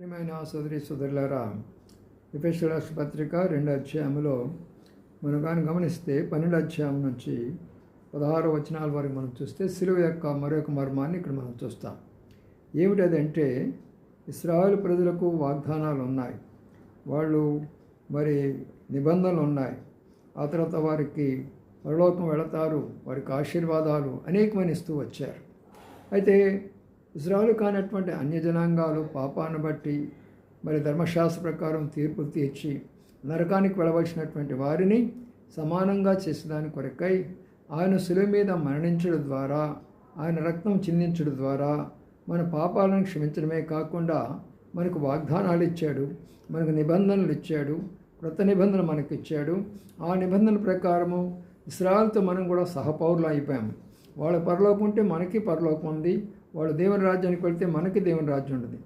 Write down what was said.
ప్రియమైన సోదరి సోదరులారా విపేష రాష్ట్ర పత్రిక రెండు అధ్యాయంలో మనం కానీ గమనిస్తే పన్నెండు అధ్యాయం నుంచి పదహారు వచనాల వరకు మనం చూస్తే సిలువ యొక్క మరొక మర్మాన్ని ఇక్కడ మనం చూస్తాం. ఏమిటదంటే ఇస్రాయల్ ప్రజలకు వాగ్దానాలు ఉన్నాయి. వాళ్ళు మరి నిబంధనలు ఉన్నాయి. ఆ తర్వాత వారికి పరలోకం వెళతారు వారికి ఆశీర్వాదాలు అనేకమైన ఇస్తూ వచ్చారు. అయితే ఇజ్రాయలు కానటువంటి అన్యజనాంగాలు పాపాన్ని బట్టి మరి ధర్మశాస్త్ర ప్రకారం తీర్పు తీర్చి నరకానికి వెళ్ళవలసినటువంటి వారిని సమానంగా చేసేదాని కొరకై ఆయన సులువు మీద మరణించడం ద్వారా ఆయన రక్తం చిందించడం ద్వారా మన పాపాలను క్షమించడమే కాకుండా మనకు వాగ్దానాలు ఇచ్చాడు మనకు నిబంధనలు ఇచ్చాడు క్రొత్త నిబంధనలు మనకి ఇచ్చాడు ఆ నిబంధనల ప్రకారము ఇస్రాయల్తో మనం కూడా సహపౌరులు అయిపోయాము. వాళ్ళ పరలోకం ఉంటే మనకి పరలోకం ఉంది. వాళ్ళు దేవుని రాజ్యానికి వెళ్తే మనకి దేవుని రాజ్యం ఉంటుంది